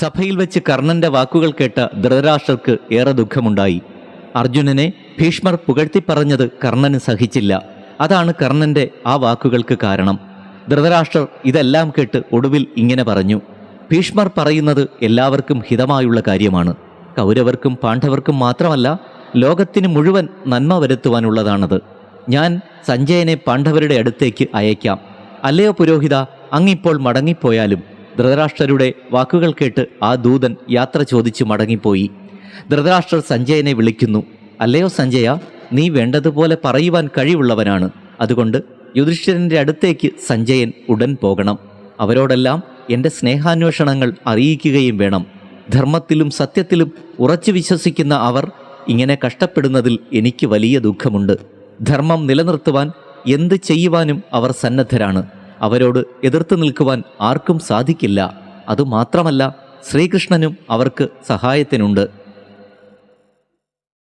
സഭയിൽ വെച്ച് കർണന്റെ വാക്കുകൾ കേട്ട ധൃതരാഷ്ട്രർക്ക് ഏറെ ദുഃഖമുണ്ടായി. അർജുനനെ ഭീഷ്മർ പുകഴ്ത്തിപ്പറഞ്ഞത് കർണന് സഹിച്ചില്ല. അതാണ് കർണന്റെ ആ വാക്കുകൾക്ക് കാരണം. ധൃതരാഷ്ട്രർ ഇതെല്ലാം കേട്ട് ഒടുവിൽ ഇങ്ങനെ പറഞ്ഞു. ഭീഷ്മർ പറയുന്നത് എല്ലാവർക്കും ഹിതമായുള്ള കാര്യമാണ്. കൗരവർക്കും പാണ്ഡവർക്കും മാത്രമല്ല ലോകത്തിന് മുഴുവൻ നന്മ വരുത്തുവാനുള്ളതാണത്. ഞാൻ സഞ്ജയനെ പാണ്ഡവരുടെ അടുത്തേക്ക് അയക്കാം അല്ലയോ പുരോഹിത അങ്ങിപ്പോൾ മടങ്ങിപ്പോയാലും. ധൃതരാഷ്ട്രരുടെ വാക്കുകൾ കേട്ട് ആ ദൂതൻ യാത്ര ചോദിച്ചു മടങ്ങിപ്പോയി. ധൃതരാഷ്ട്രർ സഞ്ജയനെ വിളിക്കുന്നു അല്ലയോ സഞ്ജയ നീ വേണ്ടതുപോലെ പറയുവാൻ കഴിവുള്ളവനാണ്. അതുകൊണ്ട് യുധിഷ്ഠിരന്റെ അടുത്തേക്ക് സഞ്ജയൻ ഉടൻ പോകണം. അവരോടെല്ലാം എന്റെ സ്നേഹാന്വേഷണങ്ങൾ അറിയിക്കുകയും വേണം. ധർമ്മത്തിലും സത്യത്തിലും ഉറച്ചു വിശ്വസിക്കുന്ന അവർ ഇങ്ങനെ കഷ്ടപ്പെടുന്നതിൽ എനിക്ക് വലിയ ദുഃഖമുണ്ട്. ധർമ്മം നിലനിർത്തുവാൻ എന്ത് ചെയ്യുവാനും അവർ സന്നദ്ധരാണ്. അവരോട് എതിർത്ത് നിൽക്കുവാൻ ആർക്കും സാധിക്കില്ല. അതുമാത്രമല്ല ശ്രീകൃഷ്ണനും അവർക്ക് സഹായത്തിനുണ്ട്.